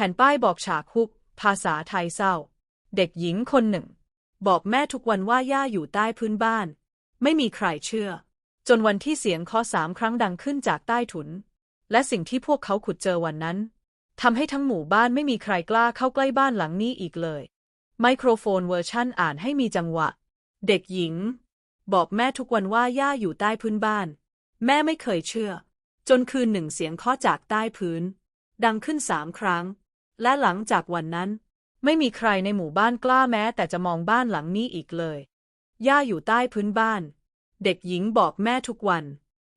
ผ่นป้ายบอกฉากคุกภาษาไทยเศร้า เด็กหญิงคนหนึ่ง บอกแม่ทุกวันว่าย่าอยู่ใต้พื้นบ้าน ไม่มีใครเชื่อ จนวันที่เสียงเคาะสามครั้งดังขึ้นจากใต้ถุน และสิ่งที่พวกเขาขุดเจอวันนั้นทำให้ทั้งหมู่บ้านไม่มีใครกล้าเข้าใกล้บ้านหลังนี้อีกเลย ไมโครโฟนเวอร์ชั่นอ่านให้มีจังหวะ เด็กหญิง บอกแม่ทุกวันว่าย่าอยู่ใต้พื้นบ้าน แม่ไม่เคยเชื่อ จนคืนหนึ่งเสียงเคาะจากใต้พื้น ดังขึ้นสามครั้ง และหลังจากวันนั้น ไม่มีใครในหมู่บ้านกล้าแม้แต่จะมองบ้านหลังนี้อีกเลย ย่าอยู่ใต้พื้นบ้าน เด็กหญิงบอกแม่ทุกวัน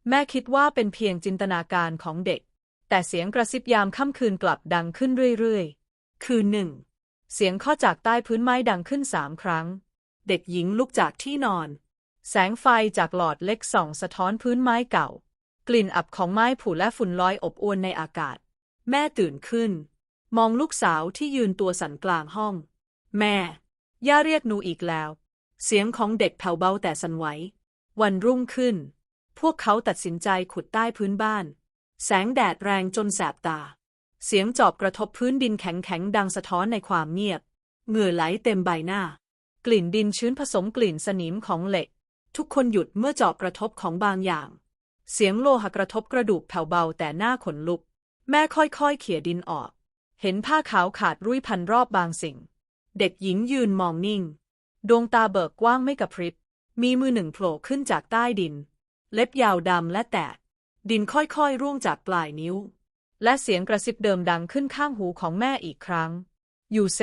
แม่คิดว่าเป็นเพียงจินตนาการของเด็ก แต่เสียงกระซิบยามค่ำคืนกลับดังขึ้นเรื่อยๆ คือหนึ่ง เสียงเคาะจากใต้พื้นไม้ดังขึ้นสามครั้ง เด็กหญิงลุกจากที่นอน แสงไฟจากหลอดเล็กส่องสะท้อนพื้นไม้เก่า กลิ่นอับของไม้ผุและฝุ่นลอยอบอวลในอากาศ แม่ตื่นขึ้น มองลูกสาวที่ยืนตัวสั่นกลางห้อง แม่ ย่าเรียกหนูอีกแล้ว เสียงของเด็กแผ่วเบาแต่สั่นไหว วันรุ่งขึ้น พวกเขาตัดสินใจขุดใต้พื้นบ้าน แสงแดดแรงจนแสบตา เสียงจอบกระทบพื้นดินแข็งๆ ดังสะท้อนในความเงียบ เหงื่อไหลเต็มใบหน้า กลิ่นดินชื้นผสมกลิ่นสนิมของเหล็ก ทุกคนหยุดเมื่อจอบกระทบของบางอย่าง เสียงโลหะกระทบกระดูกแผ่วเบาแต่หน้าขนลุก แม่ค่อยๆ เขี่ยดินออก เห็นผ้าขาวขาดรุ่ยพันรอบบางสิ่ง เด็กหญิงยืนมองนิ่ง ดวงตาเบิกกว้างไม่กระพริบ มีมือหนึ่งโผล่ขึ้นจากใต้ดิน เล็บยาวดำและแตก ดินค่อยๆร่วงจากปลายนิ้ว และเสียงกระซิบเดิมดังขึ้นข้างหูของแม่อีกครั้ง อยู่เซ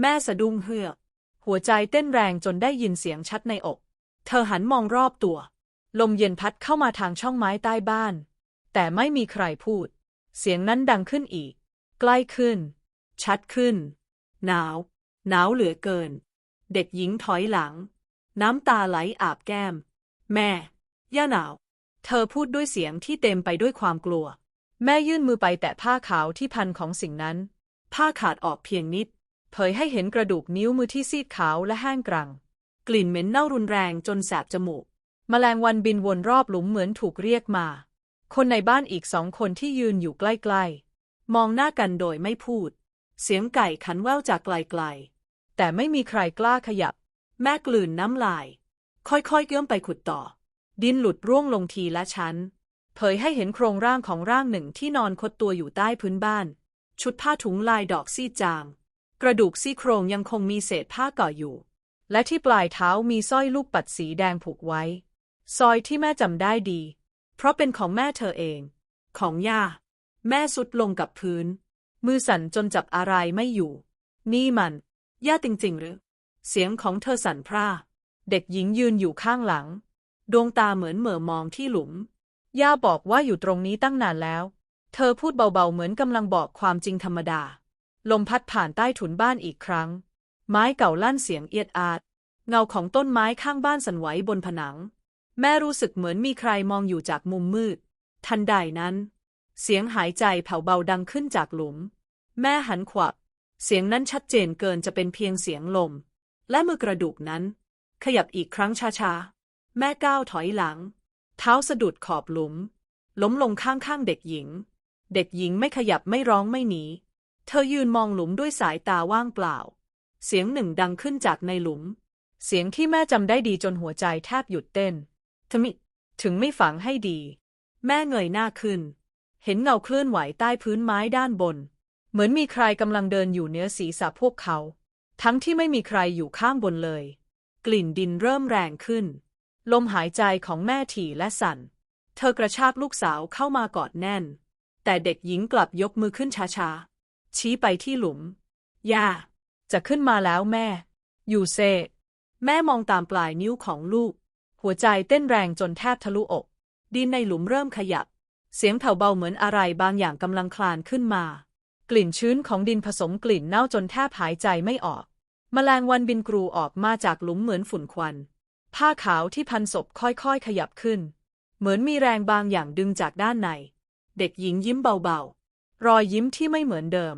แม่สะดุ้งเฮือก หัวใจเต้นแรงจนได้ยินเสียงชัดในอก เธอหันมองรอบตัว ลมเย็นพัดเข้ามาทางช่องไม้ใต้บ้าน แต่ไม่มีใครพูด เสียงนั้นดังขึ้นอีก ใกล้ขึ้น ชัดขึ้น หนาว หนาวเหลือเกิน เด็กหญิงถอยหลัง น้ำตาไหลอาบแก้ม แม่ ย่าหนาว เธอพูดด้วยเสียงที่เต็มไปด้วยความกลัว แม่ยื่นมือไปแตะผ้าขาวที่พันของสิ่งนั้น ผ้าขาดออกเพียงนิด เผยให้เห็นกระดูกนิ้วมือที่ซีดขาวและแห้งกรัง กลิ่นเหม็นเน่ารุนแรงจนแสบจมูกแมลงวันบินวนรอบหลุมเหมือนถูกเรียกมา คนในบ้านอีกสองคนที่ยืนอยู่ใกล้ๆ มองหน้ากันโดยไม่พูด เสียงไก่ขันแว่วจากไกลๆ แต่ไม่มีใครกล้าขยับ แม่กลืนน้ำลาย ค่อยๆเกื้อมไปขุดต่อ ดินหลุดร่วงลงทีละชั้น เผยให้เห็นโครงร่างของร่างหนึ่งที่นอนคดตัวอยู่ใต้พื้นบ้าน ชุดผ้าถุงลายดอกซีดจาง กระดูกซี่โครงยังคงมีเศษผ้าก่ออยู่ และที่ปลายเท้ามีสร้อยลูกปัดสีแดงผูกไว้ ซอยที่แม่จำได้ดี เพราะเป็นของแม่เธอเอง ของย่า แม่สุดลงกับพื้น มือสั่นจนจับอะไรไม่อยู่ นี่มันย่าจริงๆหรือ เสียงของเธอสั่นพร่า เด็กหญิงยืนอยู่ข้างหลัง ดวงตาเหมือนเหม่อมองที่หลุม ย่าบอกว่าอยู่ตรงนี้ตั้งนานแล้ว เธอพูดเบาๆเหมือนกำลังบอกความจริงธรรมดา ลมพัดผ่านใต้ถุนบ้านอีกครั้ง ไม้เก่าลั่นเสียงเอียดอาด เงาของต้นไม้ข้างบ้านสั่นไหวบนผนัง แม่รู้สึกเหมือนมีใครมองอยู่จากมุมมืด ทันใดนั้น เสียงหายใจแผ่วเบาดังขึ้นจากหลุม แม่หันขวับ เสียงนั้นชัดเจนเกินจะเป็นเพียงเสียงลม และมือกระดูกนั้น ขยับอีกครั้งช้าๆ แม่ก้าวถอยหลัง เท้าสะดุดขอบหลุม ล้มลงข้างๆเด็กหญิง เด็กหญิงไม่ขยับไม่ร้องไม่หนี เธอยืนมองหลุมด้วยสายตาว่างเปล่า เสียงหนึ่งดังขึ้นจากในหลุม เสียงที่แม่จำได้ดีจนหัวใจแทบหยุดเต้นทมิถึงไม่ฝังให้ดี แม่เงยหน้าขึ้น เห็นเงาเคลื่อนไหวใต้พื้นไม้ด้านบน เหมือนมีใครกำลังเดินอยู่เหนือศีรษะพวกเขา ทั้งที่ไม่มีใครอยู่ข้างบนเลย กลิ่นดินเริ่มแรงขึ้น ลมหายใจของแม่ถี่และสั่น เธอกระชากลูกสาวเข้ามากอดแน่น แต่เด็กหญิงกลับยกมือขึ้นช้าๆ ชี้ไปที่หลุมย่าจะขึ้นมาแล้วแม่ อยู่เซ แม่มองตามปลายนิ้วของลูก หัวใจเต้นแรงจนแทบทะลุอก ดินในหลุมเริ่มขยับ เสียงแผ่วเบาเหมือนอะไรบางอย่างกำลังคลานขึ้นมา กลิ่นชื้นของดินผสมกลิ่นเน่าจนแทบหายใจไม่ออกแมลงวันบินกรูออกมาจากหลุมเหมือนฝุ่นควัน ผ้าขาวที่พันศพค่อยๆ ขยับขึ้น เหมือนมีแรงบางอย่างดึงจากด้านใน เด็กหญิงยิ้มเบาๆ รอยยิ้มที่ไม่เหมือนเดิม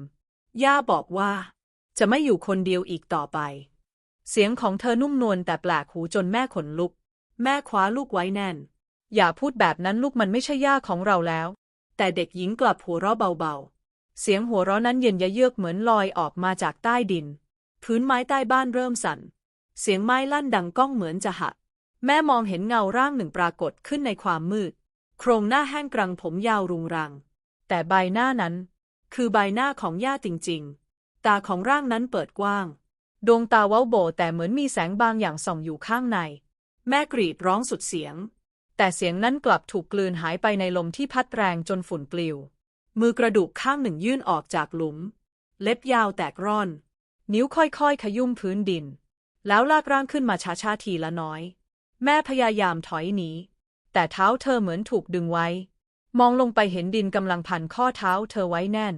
ย่าบอกว่า จะไม่อยู่คนเดียวอีกต่อไป เสียงของเธอนุ่มนวลแต่แปลกหูจนแม่ขนลุก แม่คว้าลูกไว้แน่น อย่าพูดแบบนั้นลูกมันไม่ใช่ย่าของเราแล้ว แต่เด็กหญิงกลับหัวเราะเบาเสียงหัวเราะนั้นเย็นยะเยือกเหมือนลอยออกมาจากใต้ดิน พื้นไม้ใต้บ้านเริ่มสั่น เสียงไม้ลั่นดังก้องเหมือนจะหัก แม่มองเห็นเงาร่างหนึ่งปรากฏขึ้นในความมืด โครงหน้าแห้งกรังผมยาวรุงรัง แต่ใบหน้านั้น คือใบหน้าของย่าจริงๆ ตาของร่างนั้นเปิดกว้าง ดวงตาเว้าโบแต่เหมือนมีแสงบางอย่างส่องอยู่ข้างใน แม่กรีดร้องสุดเสียง แต่เสียงนั้นกลับถูกกลืนหายไปในลมที่พัดแรงจนฝุ่นปลิว มือกระดูกข้างหนึ่งยื่นออกจากหลุม เล็บยาวแตกร่อน นิ้วค่อยๆ ขยุ่มพื้นดิน แล้วลากร่างขึ้นมาช้าๆทีละน้อย แม่พยายามถอยหนี แต่เท้าเธอเหมือนถูกดึงไว้ มองลงไปเห็นดินกำลังพันข้อเท้าเธอไว้แน่น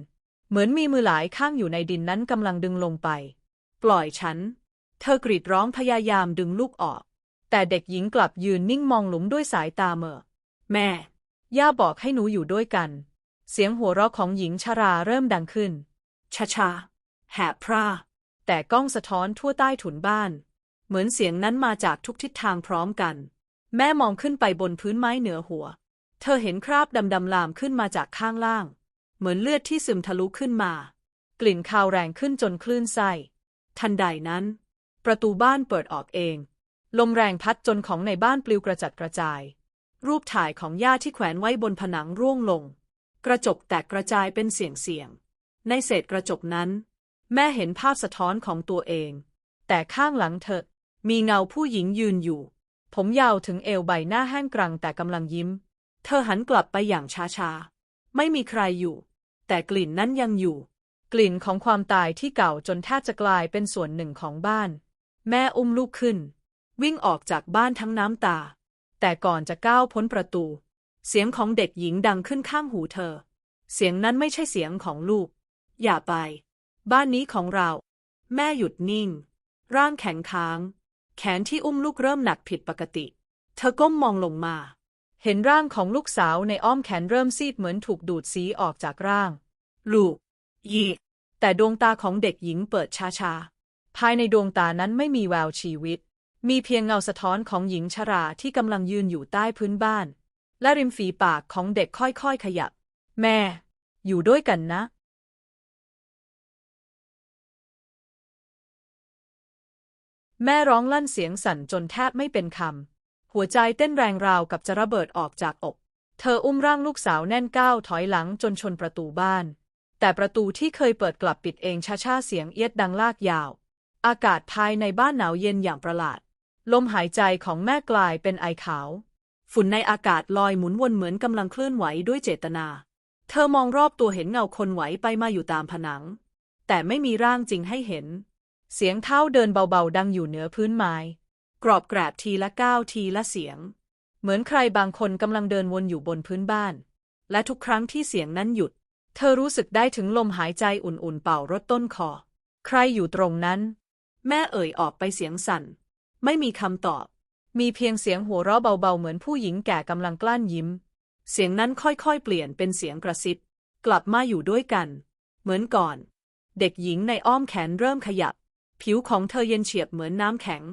เหมือนมีมือหลายข้างอยู่ในดินนั้นกำลังดึงลงไป ปล่อยฉัน เธอกรีดร้องพยายามดึงลูกออก แต่เด็กหญิงกลับยืนนิ่งมองหลุมด้วยสายตาเม่อแม่ ย่าบอกให้หนูอยู่ด้วยกัน เสียงหัวเราะของหญิงชราเริ่มดังขึ้นชาชาแหบพร่าแต่กล้องสะท้อนทั่วใต้ถุนบ้าน เหมือนเสียงนั้นมาจากทุกทิศทางพร้อมกัน แม่มองขึ้นไปบนพื้นไม้เหนือหัว เธอเห็นคราบดำๆลามขึ้นมาจากข้างล่าง เหมือนเลือดที่ซึมทะลุขึ้นมา กลิ่นคาวแรงขึ้นจนคลื่นไส้ทันใดนั้น ประตูบ้านเปิดออกเอง ลมแรงพัดจนของในบ้านปลิวกระจัดกระจาย รูปถ่ายของย่าที่แขวนไว้บนผนังร่วงลง กระจกแตกกระจายเป็นเสียงเสียง ในเศษกระจกนั้น แม่เห็นภาพสะท้อนของตัวเอง แต่ข้างหลังเธอ มีเงาผู้หญิงยืนอยู่ ผมยาวถึงเอวใบหน้าแห้งกรังแต่กำลังยิ้ม เธอหันกลับไปอย่างช้าๆ ไม่มีใครอยู่ แต่กลิ่นนั้นยังอยู่ กลิ่นของความตายที่เก่าจนแทบจะกลายเป็นส่วนหนึ่งของบ้าน แม่อุ้มลูกขึ้น วิ่งออกจากบ้านทั้งน้ำตา แต่ก่อนจะก้าวพ้นประตู เสียงของเด็กหญิงดังขึ้นข้างหูเธอ เสียงนั้นไม่ใช่เสียงของลูก อย่าไป บ้านนี้ของเรา แม่หยุดนิ่ง ร่างแข็งค้าง แขนที่อุ้มลูกเริ่มหนักผิดปกติ เธอก้มมองลงมา เห็นร่างของลูกสาวในอ้อมแขนเริ่มซีดเหมือนถูกดูดสีออกจากร่าง ลูกยีแต่ดวงตาของเด็กหญิงเปิดช้าๆ ภายในดวงตานั้นไม่มีแววชีวิต มีเพียงเงาสะท้อนของหญิงชราที่กำลังยืนอยู่ใต้พื้นบ้าน และริมฝีปากของเด็กค่อยๆขยับ แม่ อยู่ด้วยกันนะแม่ร้องลั่นเสียงสั่นจนแทบไม่เป็นคำ หัวใจเต้นแรงราวกับจะระเบิดออกจากอก เธออุ้มร่างลูกสาวแน่นก้าวถอยหลังจนชนประตูบ้าน แต่ประตูที่เคยเปิดกลับปิดเองช้าๆเสียงเอียดดังลากยาว อากาศภายในบ้านหนาวเย็นอย่างประหลาด ลมหายใจของแม่กลายเป็นไอขาว ฝุ่นในอากาศลอยหมุนวนเหมือนกำลังเคลื่อนไหวด้วยเจตนา เธอมองรอบตัวเห็นเงาคนไหวไปมาอยู่ตามผนัง แต่ไม่มีร่างจริงให้เห็น เสียงเท้าเดินเบาๆ ดังอยู่เหนือพื้นไม้ กรอบแกรบทีละก้าวทีละเสียง เหมือนใครบางคนกำลังเดินวนอยู่บนพื้นบ้าน และทุกครั้งที่เสียงนั้นหยุด เธอรู้สึกได้ถึงลมหายใจอุ่นๆเป่ารถต้นคอ ใครอยู่ตรงนั้น แม่เอ่ยออกไปเสียงสั่น ไม่มีคำตอบ มีเพียงเสียงหัวเราะเบาๆ เหมือนผู้หญิงแก่กำลังกลั้นยิ้ม เสียงนั้นค่อยๆ เปลี่ยนเป็นเสียงกระซิบ กลับมาอยู่ด้วยกัน เหมือนก่อน เด็กหญิงในอ้อมแขนเริ่มขยับ ผิวของเธอเย็นเฉียบเหมือนน้ำแข็ง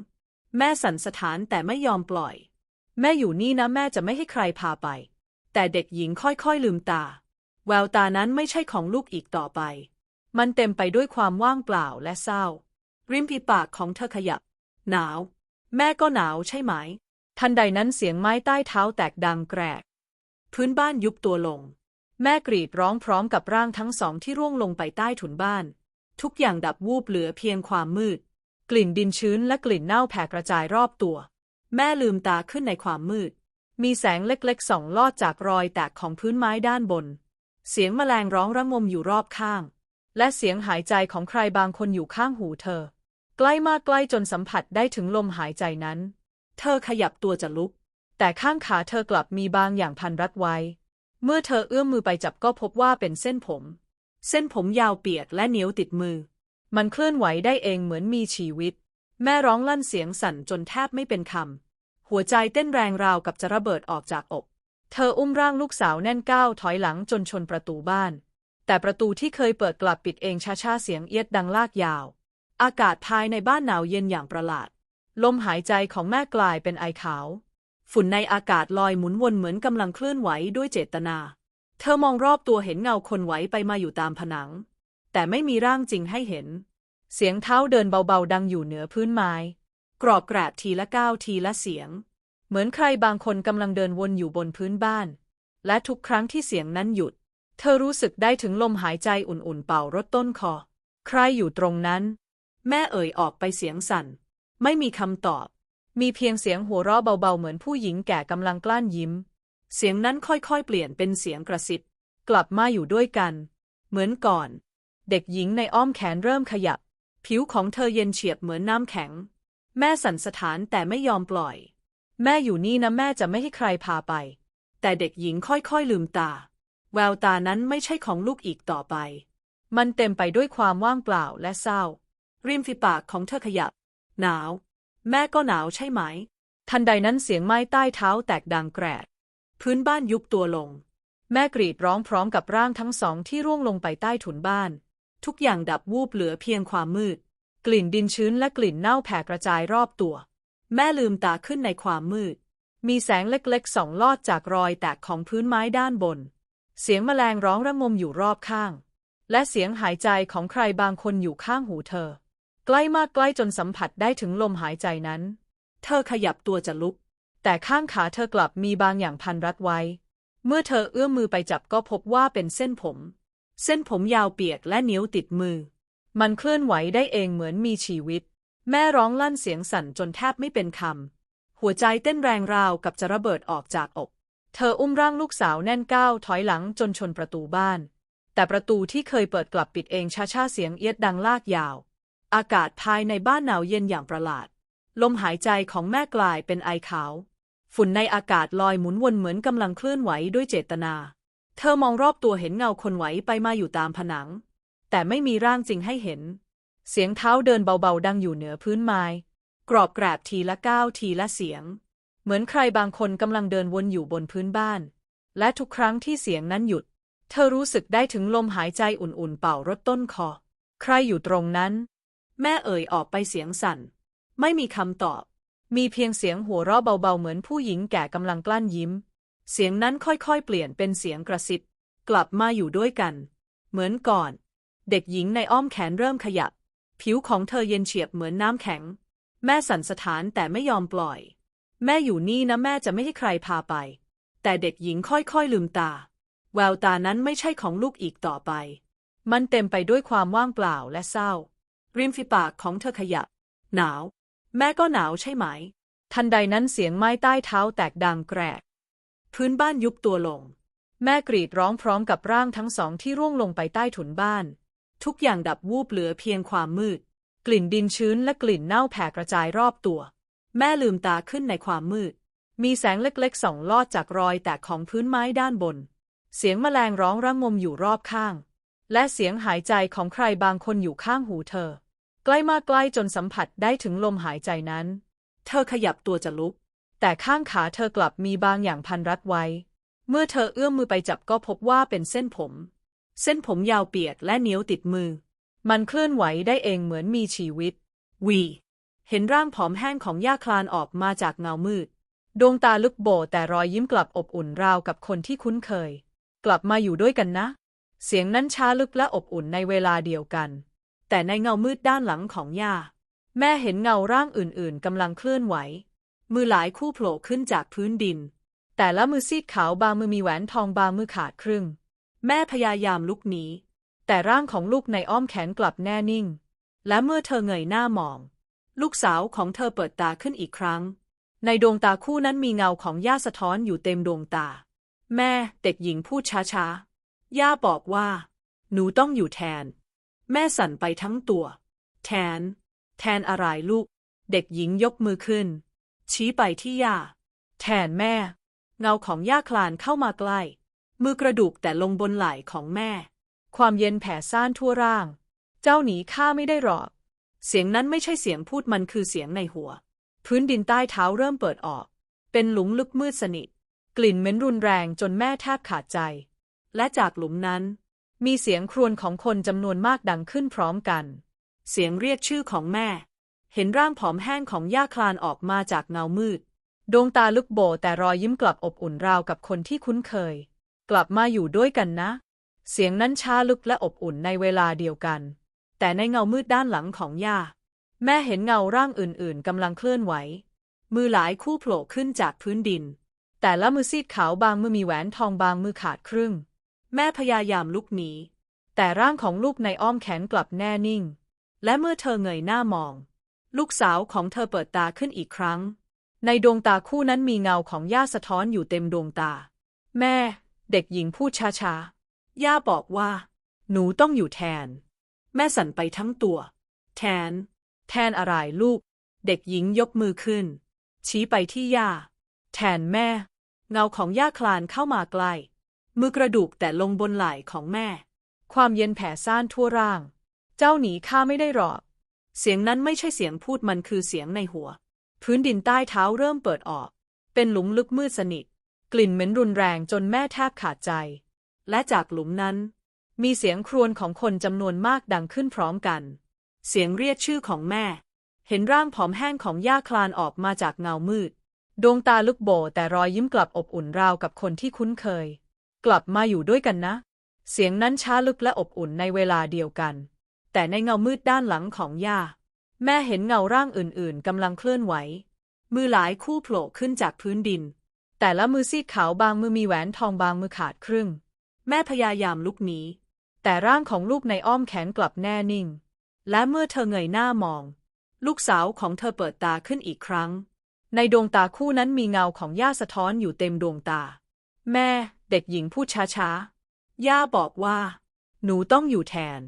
แม่สั่นสะท้านแต่ไม่ยอมปล่อย แม่อยู่นี่นะแม่จะไม่ให้ใครพาไป แต่เด็กหญิงค่อยๆ ลืมตา แววตานั้นไม่ใช่ของลูกอีกต่อไป มันเต็มไปด้วยความว่างเปล่าและเศร้า ริมฝีปากของเธอขยับ หนาว แม่ก็หนาวใช่ไหม ทันใดนั้นเสียงไม้ใต้เท้าแตกดังแกรก พื้นบ้านยุบตัวลง แม่กรีดร้องพร้อมกับร่างทั้งสองที่ร่วงลงไปใต้ถุนบ้าน ทุกอย่างดับวูบเหลือเพียงความมืด กลิ่นดินชื้นและกลิ่นเน่าแผ่กระจายรอบตัว แม่ลืมตาขึ้นในความมืด มีแสงเล็กๆส่องลอดจากรอยแตกของพื้นไม้ด้านบน เสียงแมลงร้องระงมอยู่รอบข้าง และเสียงหายใจของใครบางคนอยู่ข้างหูเธอ ใกล้มากใกล้จนสัมผัสได้ถึงลมหายใจนั้น เธอขยับตัวจะลุก แต่ข้างขาเธอกลับมีบางอย่างพันรัดไว้ เมื่อเธอเอื้อมมือไปจับก็พบว่าเป็นเส้นผม เส้นผมยาวเปียกและเหนียวติดมือ มันเคลื่อนไหวได้เองเหมือนมีชีวิต แม่ร้องลั่นเสียงสั่นจนแทบไม่เป็นคำ หัวใจเต้นแรงราวกับจะระเบิดออกจากอก เธออุ้มร่างลูกสาวแน่นก้าวถอยหลังจนชนประตูบ้าน แต่ประตูที่เคยเปิดกลับปิดเองช้าๆเสียงเอียดดังลากยาว อากาศภายในบ้านหนาวเย็นอย่างประหลาด ลมหายใจของแม่กลายเป็นไอขาว ฝุ่นในอากาศลอยหมุนวนเหมือนกำลังเคลื่อนไหวด้วยเจตนา เธอมองรอบตัวเห็นเงาคนไหวไปมาอยู่ตามผนัง แต่ไม่มีร่างจริงให้เห็น เสียงเท้าเดินเบาๆดังอยู่เหนือพื้นไม้ กรอบแกรบทีละก้าวทีละเสียง เหมือนใครบางคนกำลังเดินวนอยู่บนพื้นบ้าน และทุกครั้งที่เสียงนั้นหยุด เธอรู้สึกได้ถึงลมหายใจอุ่นๆเป่ารถต้นคอ ใครอยู่ตรงนั้น แม่เอ่ยออกไปเสียงสั่น ไม่มีคำตอบ มีเพียงเสียงหัวเราะเบาๆเหมือนผู้หญิงแก่กำลังกลั้นยิ้ม เสียงนั้นค่อยๆ เปลี่ยนเป็นเสียงกระซิบ กลับมาอยู่ด้วยกัน เหมือนก่อน เด็กหญิงในอ้อมแขนเริ่มขยับ ผิวของเธอเย็นเฉียบเหมือนน้ำแข็ง แม่สั่นสถานแต่ไม่ยอมปล่อย แม่อยู่นี่นะแม่จะไม่ให้ใครพาไป แต่เด็กหญิงค่อยๆลืมตา แววตานั้นไม่ใช่ของลูกอีกต่อไป มันเต็มไปด้วยความว่างเปล่าและเศร้า ริมฝีปากของเธอขยับ หนาว แม่ก็หนาวใช่ไหม ทันใดนั้นเสียงไม้ใต้เท้าแตกดังแกรด พื้นบ้านยุบตัวลง แม่กรีดร้องพร้อมกับร่างทั้งสองที่ร่วงลงไปใต้ถุนบ้าน ทุกอย่างดับวูบเหลือเพียงความมืด กลิ่นดินชื้นและกลิ่นเน่าแผ่กระจายรอบตัว แม่ลืมตาขึ้นในความมืด มีแสงเล็กๆส่องลอดจากรอยแตกของพื้นไม้ด้านบน เสียงแมลงร้องระงมอยู่รอบข้าง และเสียงหายใจของใครบางคนอยู่ข้างหูเธอ ใกล้มากใกล้จนสัมผัสได้ถึงลมหายใจนั้น เธอขยับตัวจะลุก แต่ข้างขาเธอกลับมีบางอย่างพันรัดไว้ เมื่อเธอเอื้อมมือไปจับก็พบว่าเป็นเส้นผม เส้นผมยาวเปียกและเหนียวติดมือ มันเคลื่อนไหวได้เองเหมือนมีชีวิต แม่ร้องลั่นเสียงสั่นจนแทบไม่เป็นคำ หัวใจเต้นแรงราวกับจะระเบิดออกจากอก เธออุ้มร่างลูกสาวแน่นก้าวถอยหลังจนชนประตูบ้าน แต่ประตูที่เคยเปิดกลับปิดเองช้าๆเสียงเอียดดังลากยาว อากาศภายในบ้านหนาวเย็นอย่างประหลาด ลมหายใจของแม่กลายเป็นไอขาว ฝุ่นในอากาศลอยหมุนวนเหมือนกำลังเคลื่อนไหวด้วยเจตนา เธอมองรอบตัวเห็นเงาคนไหวไปมาอยู่ตามผนัง แต่ไม่มีร่างจริงให้เห็น เสียงเท้าเดินเบาๆดังอยู่เหนือพื้นไม้ กรอบแกรบทีละก้าวทีละเสียง เหมือนใครบางคนกำลังเดินวนอยู่บนพื้นบ้าน และทุกครั้งที่เสียงนั้นหยุด เธอรู้สึกได้ถึงลมหายใจอุ่นๆเป่ารถต้นคอ ใครอยู่ตรงนั้น แม่เอ่ยออกไปเสียงสั่น ไม่มีคำตอบ มีเพียงเสียงหัวเราะเบาๆเหมือนผู้หญิงแก่กำลังกลั้นยิ้ม เสียงนั้นค่อยๆ เปลี่ยนเป็นเสียงกระซิบกลับมาอยู่ด้วยกัน เหมือนก่อน เด็กหญิงในอ้อมแขนเริ่มขยับ ผิวของเธอเย็นเฉียบเหมือนน้ำแข็ง แม่สั่นสถานแต่ไม่ยอมปล่อย แม่อยู่นี่นะแม่จะไม่ให้ใครพาไป แต่เด็กหญิงค่อยๆลืมตา แววตานั้นไม่ใช่ของลูกอีกต่อไป มันเต็มไปด้วยความว่างเปล่าและเศร้า ริมฝีปากของเธอขยับ หนาว แม่ก็หนาวใช่ไหม ทันใดนั้นเสียงไม้ใต้เท้าแตกดังแกรก พื้นบ้านยุบตัวลง แม่กรีดร้องพร้อมกับร่างทั้งสองที่ร่วงลงไปใต้ถุนบ้าน ทุกอย่างดับวูบเหลือเพียงความมืด กลิ่นดินชื้นและกลิ่นเน่าแผ่กระจายรอบตัว แม่ลืมตาขึ้นในความมืด มีแสงเล็กๆส่องลอดจากรอยแตกของพื้นไม้ด้านบน เสียงแมลงร้องระงมอยู่รอบข้าง และเสียงหายใจของใครบางคนอยู่ข้างหูเธอ ใกล้มากใกล้จนสัมผัสได้ถึงลมหายใจนั้น เธอขยับตัวจะลุก แต่ข้างขาเธอกลับมีบางอย่างพันรัดไว้ เมื่อเธอเอื้อมมือไปจับก็พบว่าเป็นเส้นผม เส้นผมยาวเปียกและเหนียวติดมือ มันเคลื่อนไหวได้เองเหมือนมีชีวิต วี เห็นร่างผอมแห้งของย่าคลานออกมาจากเงามืด ดวงตาลึกโบแต่รอยยิ้มกลับอบอุ่นราวกับคนที่คุ้นเคย กลับมาอยู่ด้วยกันนะ เสียงนั้นช้าลึกและอบอุ่นในเวลาเดียวกัน แต่ในเงามืดด้านหลังของย่า แม่เห็นเงาร่างอื่นๆกำลังเคลื่อนไหว มือหลายคู่โผล่ขึ้นจากพื้นดิน แต่ละมือซีดขาวบางมือมีแหวนทองบางมือขาดครึ่ง แม่พยายามลุกหนีแต่ร่างของลูกในอ้อมแขนกลับแน่นิ่ง และเมื่อเธอเงยหน้ามอง ลูกสาวของเธอเปิดตาขึ้นอีกครั้ง ในดวงตาคู่นั้นมีเงาของย่าสะท้อนอยู่เต็มดวงตา แม่เด็กหญิงพูดช้าๆ ย่าบอกว่า หนูต้องอยู่แทน แม่สั่นไปทั้งตัว แทน แทนอะไรลูก เด็กหญิงยกมือขึ้น ชี้ไปที่ย่า แทนแม่ เงาของย่าคลานเข้ามาใกล้ มือกระดูกแต่ลงบนไหล่ของแม่ ความเย็นแผ่ซ่านทั่วร่าง เจ้าหนีข้าไม่ได้หรอก เสียงนั้นไม่ใช่เสียงพูดมันคือเสียงในหัว พื้นดินใต้เท้าเริ่มเปิดออก เป็นหลุมลึกมืดสนิท กลิ่นเหม็นรุนแรงจนแม่แทบขาดใจ และจากหลุมนั้น มีเสียงครวญของคนจำนวนมากดังขึ้นพร้อมกัน เสียงเรียกชื่อของแม่ เห็นร่างผอมแห้งของย่าคลานออกมาจากเงามืด ดวงตาลึกโบแต่รอยยิ้มกลับอบอุ่นราวกับคนที่คุ้นเคย กลับมาอยู่ด้วยกันนะ เสียงนั้นช้าลึกและอบอุ่นในเวลาเดียวกัน แต่ในเงามืดด้านหลังของย่า แม่เห็นเงาร่างอื่นๆกำลังเคลื่อนไหว มือหลายคู่โผล่ขึ้นจากพื้นดิน แต่ละมือซีดขาวบางมือมีแหวนทองบางมือขาดครึ่ง แม่พยายามลุกหนี แต่ร่างของลูกในอ้อมแขนกลับแน่นิ่ง และเมื่อเธอเงยหน้ามอง ลูกสาวของเธอเปิดตาขึ้นอีกครั้ง ในดวงตาคู่นั้นมีเงาของย่าสะท้อนอยู่เต็มดวงตา แม่ เด็กหญิงพูดช้าๆ ย่าบอกว่า หนูต้องอยู่แทน แม่สั่นไปทั้งตัว แทน แทนอะไรลูก เด็กหญิงยกมือขึ้น ชี้ไปที่ย่า แทนแม่ เงาของย่าคลานเข้ามาใกล้ มือกระดูกแต่ลงบนไหล่ของแม่ ความเย็นแผ่ซ่านทั่วร่าง เจ้าหนีข้าไม่ได้หรอก เสียงนั้นไม่ใช่เสียงพูดมันคือเสียงในหัว พื้นดินใต้เท้าเริ่มเปิดออก เป็นหลุมลึกมืดสนิท กลิ่นเหม็นรุนแรงจนแม่แทบขาดใจ และจากหลุมนั้น มีเสียงครวญของคนจำนวนมากดังขึ้นพร้อมกัน เสียงเรียกชื่อของแม่ เห็นร่างผอมแห้งของย่าคลานออกมาจากเงามืด ดวงตาลึกโบแต่รอยยิ้มกลับอบอุ่นราวกับคนที่คุ้นเคย กลับมาอยู่ด้วยกันนะ เสียงนั้นช้าลึกและอบอุ่นในเวลาเดียวกัน แต่ในเงามืดด้านหลังของย่า แม่เห็นเงาร่างอื่นๆกำลังเคลื่อนไหว มือหลายคู่โผล่ขึ้นจากพื้นดิน แต่ละมือซีดขาวบางมือมีแหวนทองบางมือขาดครึ่ง แม่พยายามลุกหนี แต่ร่างของลูกในอ้อมแขนกลับแน่นิ่ง และเมื่อเธอเงยหน้ามอง ลูกสาวของเธอเปิดตาขึ้นอีกครั้ง ในดวงตาคู่นั้นมีเงาของย่าสะท้อนอยู่เต็มดวงตา แม่ เด็กหญิงพูดช้าๆ ย่าบอกว่า หนูต้องอยู่แทน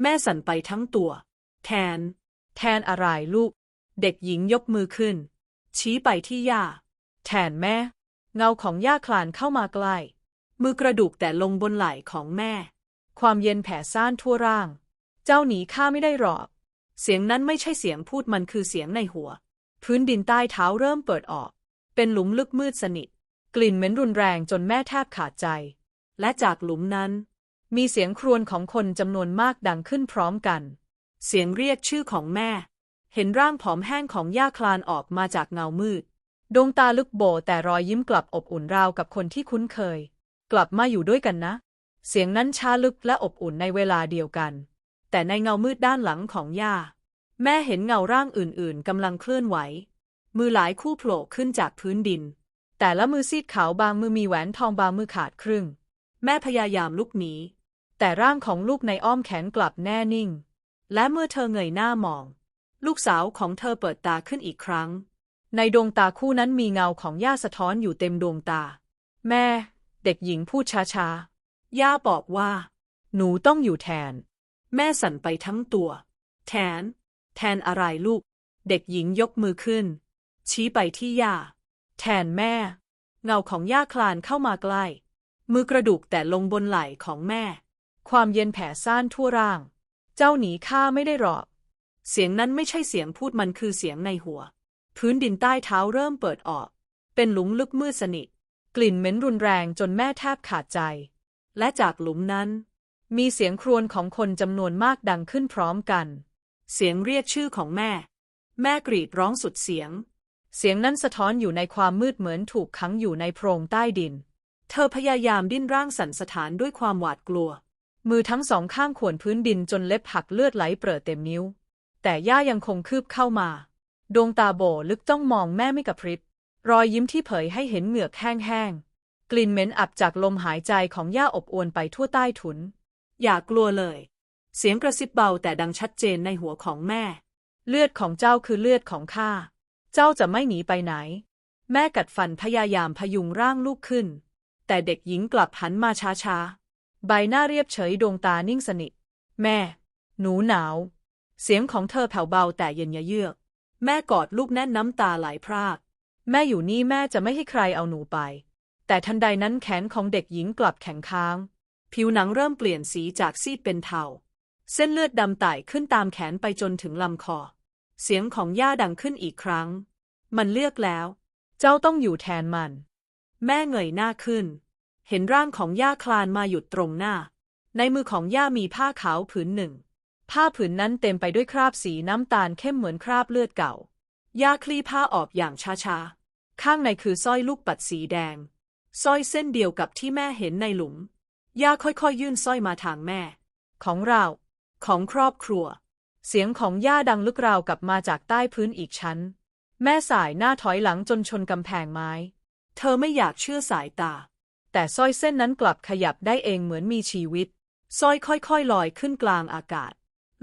แม่สั่นไปทั้งตัว แทน แทนอะไรลูก เด็กหญิงยกมือขึ้น ชี้ไปที่ย่า แทนแม่ เงาของย่าคลานเข้ามาใกล้ มือกระดูกแต่ลงบนไหล่ของแม่ ความเย็นแผ่ซ่านทั่วร่าง เจ้าหนีข้าไม่ได้หรอก เสียงนั้นไม่ใช่เสียงพูดมันคือเสียงในหัว พื้นดินใต้เท้าเริ่มเปิดออก เป็นหลุมลึกมืดสนิท กลิ่นเหม็นรุนแรงจนแม่แทบขาดใจ และจากหลุมนั้น มีเสียงครวญของคนจำนวนมากดังขึ้นพร้อมกัน เสียงเรียกชื่อของแม่ เห็นร่างผอมแห้งของย่าคลานออกมาจากเงามืด ดวงตาลึกโบแต่รอยยิ้มกลับอบอุ่นราวกับคนที่คุ้นเคย กลับมาอยู่ด้วยกันนะ เสียงนั้นช้าลึกและอบอุ่นในเวลาเดียวกัน แต่ในเงามืดด้านหลังของย่า แม่เห็นเงาร่างอื่นๆกำลังเคลื่อนไหว มือหลายคู่โผล่ขึ้นจากพื้นดิน แต่ละมือซีดขาวบางมือมีแหวนทองบางมือขาดครึ่ง แม่พยายามลุกหนี แต่ร่างของลูกในอ้อมแขนกลับแน่นิ่ง และเมื่อเธอเงยหน้ามอง ลูกสาวของเธอเปิดตาขึ้นอีกครั้ง ในดวงตาคู่นั้นมีเงาของย่าสะท้อนอยู่เต็มดวงตา แม่ เด็กหญิงพูดช้าๆ ย่าบอกว่า หนูต้องอยู่แทน แม่สั่นไปทั้งตัว แทน แทนอะไรลูก เด็กหญิงยกมือขึ้น ชี้ไปที่ย่า แทนแม่ เงาของย่าคลานเข้ามาใกล้ มือกระดูกแต่ลงบนไหล่ของแม่ ความเย็นแผ่ซ่านทั่วร่าง เจ้าหนีข้าไม่ได้หรอก เสียงนั้นไม่ใช่เสียงพูดมันคือเสียงในหัว พื้นดินใต้เท้าเริ่มเปิดออก เป็นหลุมลึกมืดสนิท กลิ่นเหม็นรุนแรงจนแม่แทบขาดใจ และจากหลุมนั้น มีเสียงครวญของคนจำนวนมากดังขึ้นพร้อมกัน เสียงเรียกชื่อของแม่ แม่กรีดร้องสุดเสียง เสียงนั้นสะท้อนอยู่ในความมืดเหมือนถูกขังอยู่ในโพรงใต้ดิน เธอพยายามดิ้นร่างสั่นสะท้านด้วยความหวาดกลัว มือทั้งสองข้างข่วนพื้นดินจนเล็บหักเลือดไหลเปรอะเต็มนิ้ว แต่ย่ายังคงคืบเข้ามา ดวงตาโบลึกจ้องมองแม่ไม่กระพริบ รอยยิ้มที่เผยให้เห็นเหงือกแห้งๆ กลิ่นเหม็นอับจากลมหายใจของย่าอบอวนไปทั่วใต้ถุน อย่ากลัวเลย เสียงกระซิบเบาแต่ดังชัดเจนในหัวของแม่ เลือดของเจ้าคือเลือดของข้า เจ้าจะไม่หนีไปไหน แม่กัดฟันพยายามพยุงร่างลูกขึ้น แต่เด็กหญิงกลับหันมาช้าๆ ใบหน้าเรียบเฉยดวงตานิ่งสนิท แม่ หนูหนาว เสียงของเธอแผ่วเบาแต่เย็นยะเยือก แม่กอดลูกแน่นน้ำตาไหลพราก แม่อยู่นี่แม่จะไม่ให้ใครเอาหนูไป แต่ทันใดนั้นแขนของเด็กหญิงกลับแข็งค้าง ผิวหนังเริ่มเปลี่ยนสีจากซีดเป็นเทา เส้นเลือดดำไต่ขึ้นตามแขนไปจนถึงลำคอ เสียงของย่าดังขึ้นอีกครั้ง มันเลือกแล้ว เจ้าต้องอยู่แทนมัน แม่เงยหน้าขึ้น เห็นร่างของย่าคลานมาหยุดตรงหน้า ในมือของย่ามีผ้าขาวผืนหนึ่ง ผ้าผืนนั้นเต็มไปด้วยคราบสีน้ำตาลเข้มเหมือนคราบเลือดเก่า ย่าคลี่ผ้าออกอย่างช้าๆ ข้างในคือสร้อยลูกปัดสีแดง สร้อยเส้นเดียวกับที่แม่เห็นในหลุม ย่าค่อยๆยื่นสร้อยมาทางแม่ ของเรา ของครอบครัว เสียงของย่าดังลึกราวกลับมาจากใต้พื้นอีกชั้น แม่สายหน้าถอยหลังจนชนกำแพงไม้ เธอไม่อยากเชื่อสายตา แต่สร้อยเส้นนั้นกลับขยับได้เองเหมือนมีชีวิตสร้อยค่อยๆลอยขึ้นกลางอากาศ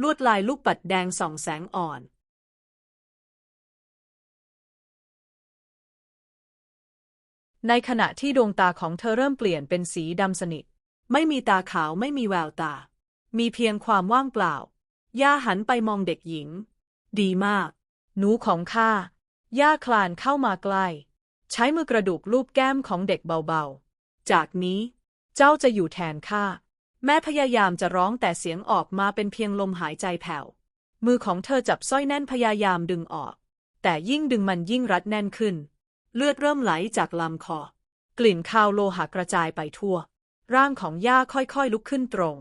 ลวดลายลูกปัดแดงส่องแสงอ่อน ในขณะที่ดวงตาของเธอเริ่มเปลี่ยนเป็นสีดำสนิท ไม่มีตาขาวไม่มีแววตา มีเพียงความว่างเปล่า ย่าหันไปมองเด็กหญิง ดีมาก หนูของข้า ย่าคลานเข้ามาใกล้ ใช้มือกระดูกลูบแก้มของเด็กเบาๆ จากนี้ เจ้าจะอยู่แทนข้า แม่พยายามจะร้องแต่เสียงออกมาเป็นเพียงลมหายใจแผ่ว มือของเธอจับสร้อยแน่นพยายามดึงออก แต่ยิ่งดึงมันยิ่งรัดแน่นขึ้น เลือดเริ่มไหลจากลำคอ กลิ่นคาวโลหะกระจายไปทั่ว ร่างของย่าค่อยๆลุกขึ้นตรง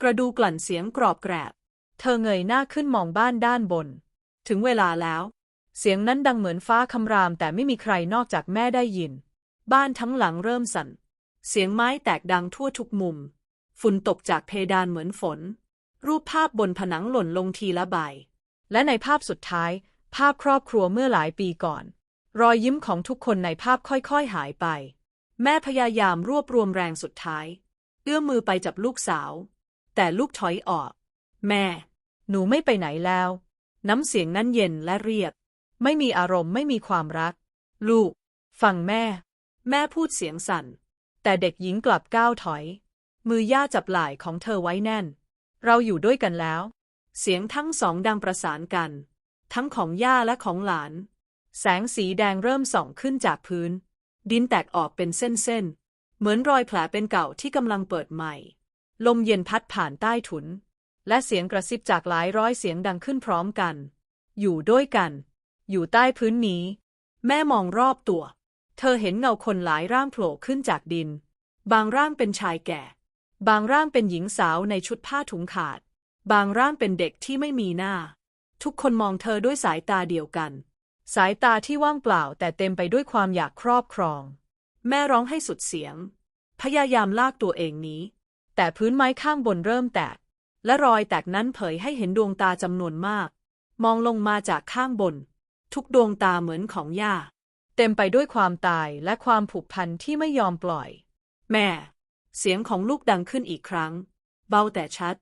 กระดูกลั่นเสียงกรอบแกรบ เธอเงยหน้าขึ้นมองบ้านด้านบน ถึงเวลาแล้ว เสียงนั้นดังเหมือนฟ้าคำรามแต่ไม่มีใครนอกจากแม่ได้ยิน บ้านทั้งหลังเริ่มสั่น เสียงไม้แตกดังทั่วทุกมุม ฝุ่นตกจากเพดานเหมือนฝน รูปภาพบนผนังหล่นลงทีละใบ และในภาพสุดท้าย ภาพครอบครัวเมื่อหลายปีก่อน รอยยิ้มของทุกคนในภาพค่อยๆหายไป แม่พยายามรวบรวมแรงสุดท้าย เอื้อมมือไปจับลูกสาว แต่ลูกถอยออก แม่ หนูไม่ไปไหนแล้ว น้ำเสียงนั้นเย็นและเรียบ ไม่มีอารมณ์ไม่มีความรัก ลูก ฟังแม่ แม่พูดเสียงสั่น แต่เด็กหญิงกลับก้าวถอย มือย่าจับไหล่ของเธอไว้แน่น เราอยู่ด้วยกันแล้ว เสียงทั้งสองดังประสานกัน ทั้งของย่าและของหลาน แสงสีแดงเริ่มส่องขึ้นจากพื้น ดินแตกออกเป็นเส้นๆ เหมือนรอยแผลเป็นเก่าที่กำลังเปิดใหม่ ลมเย็นพัดผ่านใต้ถุน และเสียงกระซิบจากหลายร้อยเสียงดังขึ้นพร้อมกัน อยู่ด้วยกัน อยู่ใต้พื้นนี้ แม่มองรอบตัว เธอเห็นเงาคนหลายร่างโผล่ขึ้นจากดิน บางร่างเป็นชายแก่ บางร่างเป็นหญิงสาวในชุดผ้าถุงขาด บางร่างเป็นเด็กที่ไม่มีหน้า ทุกคนมองเธอด้วยสายตาเดียวกัน สายตาที่ว่างเปล่าแต่เต็มไปด้วยความอยากครอบครอง แม่ร้องให้สุดเสียง พยายามลากตัวเองหนี้ แต่พื้นไม้ข้างบนเริ่มแตก และรอยแตกนั้นเผยให้เห็นดวงตาจำนวนมาก มองลงมาจากข้างบน ทุกดวงตาเหมือนของย่า เต็มไปด้วยความตายและความผูกพันที่ไม่ยอมปล่อย แม่ เสียงของลูกดังขึ้นอีกครั้ง เบาแต่ชัด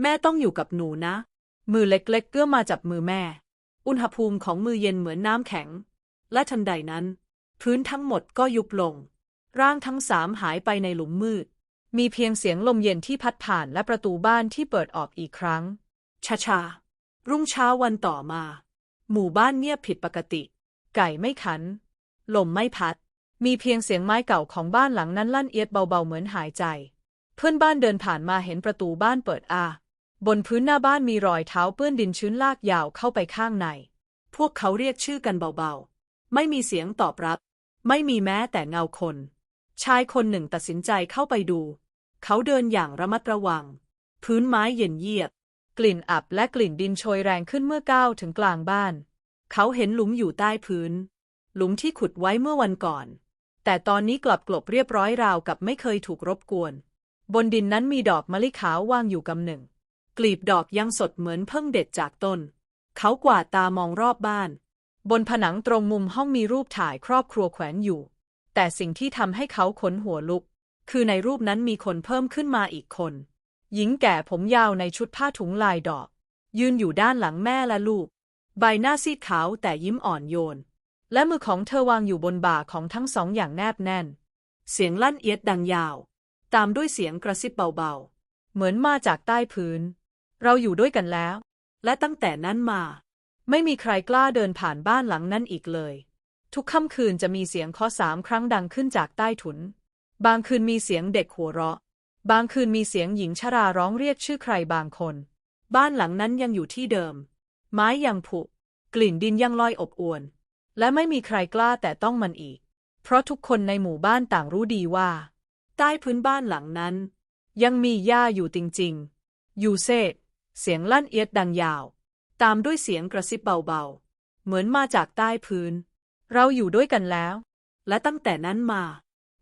แม่ต้องอยู่กับหนูนะ มือเล็กๆเกื้อมาจับมือแม่ อุณหภูมิของมือเย็นเหมือนน้ำแข็ง และทันใดนั้น พื้นทั้งหมดก็ยุบลง ร่างทั้งสามหายไปในหลุมมืด มีเพียงเสียงลมเย็นที่พัดผ่านและประตูบ้านที่เปิดออกอีกครั้งช้าๆรุ่งเช้าวันต่อมา หมู่บ้านเงียบผิดปกติ ไก่ไม่ขัน ลมไม่พัด มีเพียงเสียงไม้เก่าของบ้านหลังนั้นลั่นเอียดเบาๆเหมือนหายใจ เพื่อนบ้านเดินผ่านมาเห็นประตูบ้านเปิดอา บนพื้นหน้าบ้านมีรอยเท้าเปื้อนดินชื้นลากยาวเข้าไปข้างใน พวกเขาเรียกชื่อกันเบาๆ ไม่มีเสียงตอบรับ ไม่มีแม้แต่เงาคน ชายคนหนึ่งตัดสินใจเข้าไปดู เขาเดินอย่างระมัดระวัง พื้นไม้เย็นเยียบ กลิ่นอับและกลิ่นดินโชยแรงขึ้นเมื่อก้าวถึงกลางบ้าน เขาเห็นหลุมอยู่ใต้พื้น หลุมที่ขุดไว้เมื่อวันก่อน แต่ตอนนี้กลับกลบเรียบร้อยราวกับไม่เคยถูกรบกวน บนดินนั้นมีดอกมะลิขาววางอยู่กำหนึ่ง กลีบดอกยังสดเหมือนเพิ่งเด็ดจากต้น เขากวาดตามองรอบบ้าน บนผนังตรงมุมห้องมีรูปถ่ายครอบครัวแขวนอยู่ แต่สิ่งที่ทำให้เขาขนหัวลุก คือในรูปนั้นมีคนเพิ่มขึ้นมาอีกคน หญิงแก่ผมยาวในชุดผ้าถุงลายดอก ยืนอยู่ด้านหลังแม่และลูก ใบหน้าซีดขาวแต่ยิ้มอ่อนโยน และมือของเธอวางอยู่บนบ่าของทั้งสองอย่างแนบแน่น เสียงลั่นเอียดดังยาว ตามด้วยเสียงกระซิบเบาๆ เหมือนมาจากใต้พื้น เราอยู่ด้วยกันแล้ว และตั้งแต่นั้นมา ไม่มีใครกล้าเดินผ่านบ้านหลังนั้นอีกเลย ทุกค่ำคืนจะมีเสียงเคาะสามครั้งดังขึ้นจากใต้ถุน บางคืนมีเสียงเด็กหัวเราะ บางคืนมีเสียงหญิงชราร้องเรียกชื่อใครบางคน บ้านหลังนั้นยังอยู่ที่เดิม ไม้ยังผุ กลิ่นดินยังลอยอบอวน และไม่มีใครกล้าแต่ต้องมันอีก เพราะทุกคนในหมู่บ้านต่างรู้ดีว่า ใต้พื้นบ้านหลังนั้น ยังมีหญ้าอยู่จริงๆ อยู่เซตเสียงลั่นเอียดดังยาว ตามด้วยเสียงกระซิบเบาๆ เหมือนมาจากใต้พื้น เราอยู่ด้วยกันแล้ว และตั้งแต่นั้นมา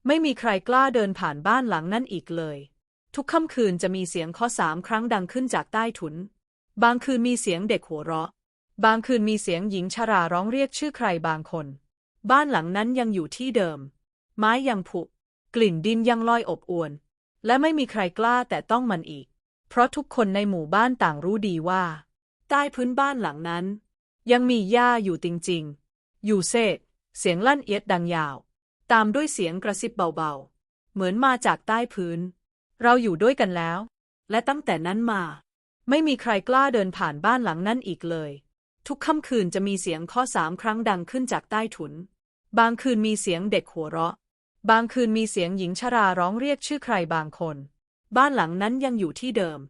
ไม่มีใครกล้าเดินผ่านบ้านหลังนั้นอีกเลย ทุกค่ำคืนจะมีเสียงเคาะสามครั้งดังขึ้นจากใต้ถุน บางคืนมีเสียงเด็กหัวเราะ บางคืนมีเสียงหญิงชราร้องเรียกชื่อใครบางคน บ้านหลังนั้นยังอยู่ที่เดิม ไม้ยังผุ กลิ่นดินยังลอยอบอวน และไม่มีใครกล้าแต่ต้องมันอีก เพราะทุกคนในหมู่บ้านต่างรู้ดีว่า ใต้พื้นบ้านหลังนั้น ยังมีหญ้าอยู่จริงๆ ยู่เซดเสียงลั่นเอียดดังยาว ตามด้วยเสียงกระซิบเบาๆ เหมือนมาจากใต้พื้น เราอยู่ด้วยกันแล้ว และตั้งแต่นั้นมา ไม่มีใครกล้าเดินผ่านบ้านหลังนั้นอีกเลย ทุกค่ำคืนจะมีเสียงข้อสามครั้งดังขึ้นจากใต้ถุน บางคืนมีเสียงเด็กหัวเราะ บางคืนมีเสียงหญิงชราร้องเรียกชื่อใครบางคน บ้านหลังนั้นยังอยู่ที่เดิม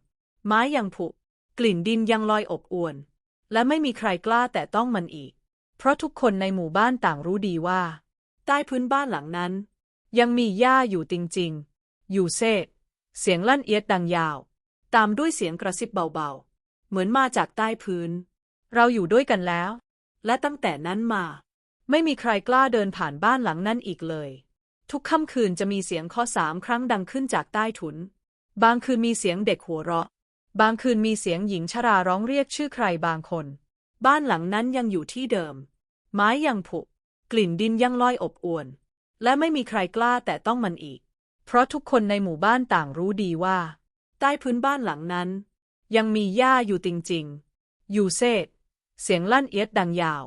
ไม้ยังผุ กลิ่นดินยังลอยอบอวน และไม่มีใครกล้าแต่ต้องมันอีก เพราะทุกคนในหมู่บ้านต่างรู้ดีว่า ใต้พื้นบ้านหลังนั้น ยังมีหญ้าอยู่จริงๆ อยู่เซกเสียงลั่นเอียดดังยาว ตามด้วยเสียงกระซิบเบาๆ เหมือนมาจากใต้พื้น เราอยู่ด้วยกันแล้ว และตั้งแต่นั้นมา ไม่มีใครกล้าเดินผ่านบ้านหลังนั้นอีกเลย ทุกค่ำคืนจะมีเสียงเคาะสามครั้งดังขึ้นจากใต้ถุน บางคืนมีเสียงเด็กหัวเราะ บางคืนมีเสียงหญิงชราร้องเรียกชื่อใครบางคน บ้านหลังนั้นยังอยู่ที่เดิม ไม้ยังผุ กลิ่นดินยังลอยอบอวน และไม่มีใครกล้าแต่ต้องมันอีก เพราะทุกคนในหมู่บ้านต่างรู้ดีว่า ใต้พื้นบ้านหลังนั้น ยังมีหญ้าอยู่จริงๆ อยู่เซดเสียงลั่นเอียดดังยาว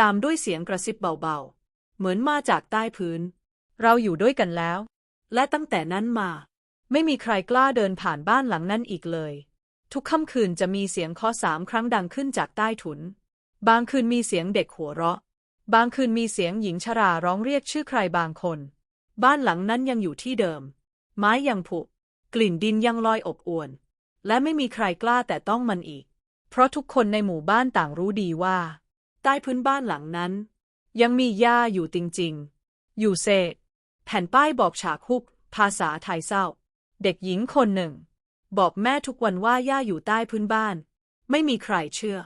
ตามด้วยเสียงกระซิบเบาๆ เหมือนมาจากใต้พื้น เราอยู่ด้วยกันแล้ว และตั้งแต่นั้นมา ไม่มีใครกล้าเดินผ่านบ้านหลังนั้นอีกเลย ทุกค่ำคืนจะมีเสียงเคาะสามครั้งดังขึ้นจากใต้ถุน บางคืนมีเสียงเด็กหัวเราะ บางคืนมีเสียงหญิงชราร้องเรียกชื่อใครบางคน บ้านหลังนั้นยังอยู่ที่เดิม ไม้ยังผุ กลิ่นดินยังลอยอบอวน และไม่มีใครกล้าแต่ต้องมันอีก เพราะทุกคนในหมู่บ้านต่างรู้ดีว่า ใต้พื้นบ้านหลังนั้น ยังมีหญ้าอยู่จริงๆ อยู่เซกแผ่นป้ายบอกฉากคุกภาษาไทยเศร้า เด็กหญิงคนหนึ่ง บอกแม่ทุกวันว่าย่าอยู่ใต้พื้นบ้าน ไม่มีใครเชื่อ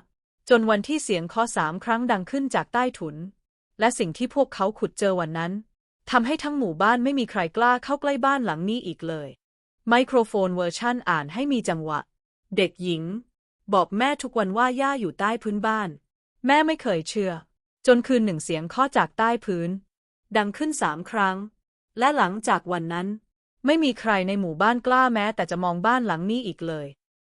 จนวันที่เสียงเคาะสามครั้งดังขึ้นจากใต้ถุน และสิ่งที่พวกเขาขุดเจอวันนั้นทำให้ทั้งหมู่บ้านไม่มีใครกล้าเข้าใกล้บ้านหลังนี้อีกเลย ไมโครโฟนเวอร์ชั่นอ่านให้มีจังหวะ เด็กหญิง บอกแม่ทุกวันว่าย่าอยู่ใต้พื้นบ้าน แม่ไม่เคยเชื่อ จนคืนหนึ่งเสียงเคาะจากใต้พื้น ดังขึ้นสามครั้ง และหลังจากวันนั้น ไม่มีใครในหมู่บ้านกล้าแม้แต่จะมองบ้านหลังนี้อีกเลย